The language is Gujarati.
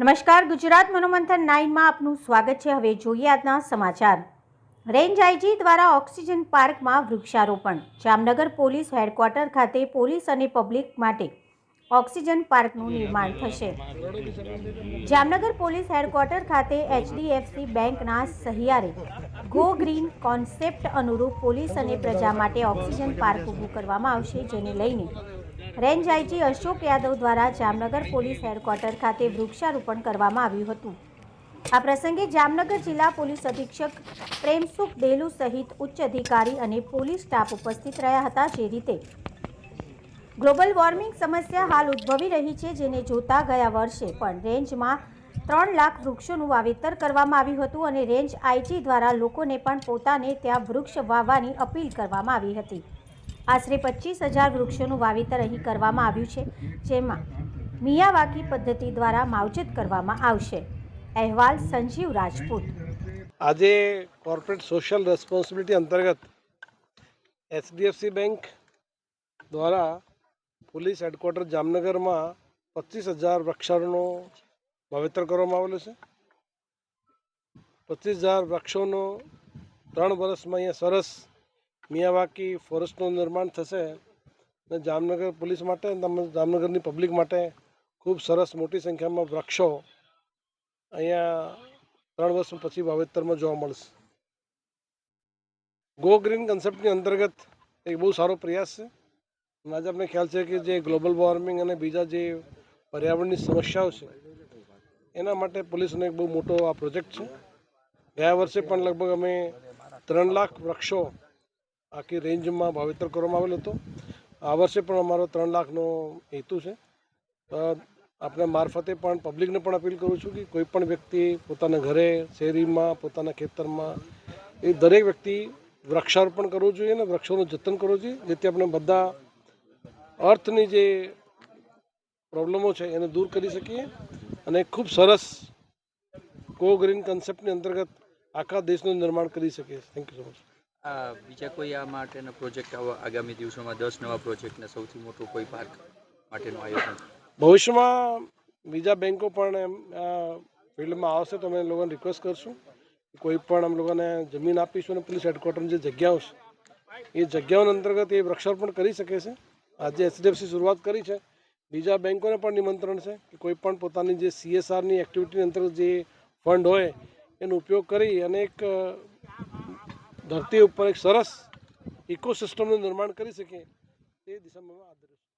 નમસ્કાર, ગુજરાત મનોમંથન નાઇનમાં આપનું સ્વાગત છે. હવે જોઈએ આજના સમાચાર. રેન્જ આઈજી દ્વારા ઓક્સિજન પાર્કમાં વૃક્ષારોપણ. જામનગર પોલીસ હેડક્વાર્ટર ખાતે પોલીસ અને પબ્લિક માટે ઓક્સિજન પાર્કનું નિર્માણ થશે. જામનગર પોલીસ હેડક્વાર્ટર ખાતે એચડીએફસી બેંકના સહિયારે ગો ગ્રીન કોન્સેપ્ટ અનુરૂપ પોલીસ અને પ્રજા માટે ઓક્સિજન પાર્ક ઊભું કરવામાં આવશે, જેને લઈને રેન્જ આઈજી અશોક યાદવ દ્વારા જામનગર પોલીસ હેડક્વાર્ટર ખાતે વૃક્ષારોપણ કરવામાં આવ્યું હતું. આ પ્રસંગે જામનગર જિલ્લા પોલીસ અધિક્ષક પ્રેમસુખ દેલુ સહિત ઉચ્ચ અધિકારી અને પોલીસ સ્ટાફ ઉપસ્થિત રહ્યા હતા જે રીતે ગ્લોબલ વોર્મિંગ સમસ્યા હાલ ઉદ્ભવી રહી છે જેને જોતા ગયા વર્ષે પણ રેન્જમાં ત્રણ લાખ વૃક્ષોનું વાવેતર કરવામાં આવ્યું હતું અને રેન્જ આઈજી દ્વારા લોકોને પણ પોતાને ત્યાં વૃક્ષ વાવવાની અપીલ કરવામાં આવી હતી. આશરે પચીસ હજાર વૃક્ષોનું વાવેતર અહીં કરવામાં આવ્યું છે, જેમાં મિયાવાકી પદ્ધતિ દ્વારા માવજત કરવામાં આવશે. અહેવાલ સંજીવ રાજપૂત. આજે કોર્પોરેટ સોશિયલ રેસ્પોન્સિબિલિટી અંતર્ગત એચડીએફસી બેંક દ્વારા પોલીસ હેડક્વાર્ટર જામનગરમાં પચીસ હજાર વૃક્ષોનું વાવેતર કરવામાં આવેલું છે. પચીસ હજાર વૃક્ષોનો ત્રણ વર્ષમાં અહીંયા સરસ મિયાવાકી ફોરેસ્ટનું નિર્માણ થશે અને જામનગર પોલીસ માટે જામનગરની પબ્લિક માટે ખૂબ સરસ મોટી સંખ્યામાં વૃક્ષો અહીંયા ત્રણ વર્ષ પછી વાવેતરમાં જોવા મળશે. ગો ગ્રીન કન્સેપ્ટની અંતર્ગત એક બહુ સારો પ્રયાસ છે. અને આજે આપણે ખ્યાલ છે કે જે ગ્લોબલ વોર્મિંગ અને બીજા જે પર્યાવરણની સમસ્યાઓ છે, એના માટે પોલીસનો એક બહુ મોટો આ પ્રોજેક્ટ છે. ગયા વર્ષે પણ લગભગ અમે ત્રણ લાખ વૃક્ષો આખી રેન્જમાં વાવેતર કરવામાં આવેલો હતો. આ વર્ષે પણ અમારો ત્રણ લાખનો હેતુ છે. આપણે મારફતે પણ પબ્લિકને પણ અપીલ કરું છું કે કોઈ પણ વ્યક્તિ પોતાના ઘરે, શેરીમાં, પોતાના ખેતરમાં, એ દરેક વ્યક્તિ વૃક્ષારોપણ કરવું જોઈએ અને વૃક્ષોનું જતન કરવું જોઈએ, જેથી આપણે બધા અર્થની જે પ્રોબ્લેમો છે એને દૂર કરી શકીએ અને ખૂબ સરસ કો ગ્રીન કન્સેપ્ટની અંતર્ગત આખા દેશનું નિર્માણ કરી શકીએ. થેન્ક યુ સો મચ આ બીજા કોઈ આ માટેના પ્રોજેક્ટ આગામી દિવસોમાં દસ નવા પ્રોજેક્ટને સૌથી મોટો કોઈ પાર્ક માટેનું આયોજન? ભવિષ્યમાં બીજા બેન્કો પણ એમ ફિલ્ડમાં આવશે તો અમે લોકોને રિક્વેસ્ટ કરશું કોઈ પણ અમે લોકોને જમીન આપીશું અને પોલીસ હેડક્વાર્ટરની જે જગ્યાઓ છે, એ જગ્યાઓના અંતર્ગત એ વૃક્ષારોપણ કરી શકે છે. આજે એચડીએફસી શરૂઆત કરી છે. બીજા બેન્કોને પણ નિમંત્રણ છે કે કોઈ પણ પોતાની જે સીએસઆરની એક્ટિવિટીની અંતર્ગત જે ફંડ હોય, એનો ઉપયોગ કરી અને એક ધરતી ઉપર એક સરસ ઇકોસિસ્ટમનું નિર્માણ કરી શકીએ તે દિશામાં આદર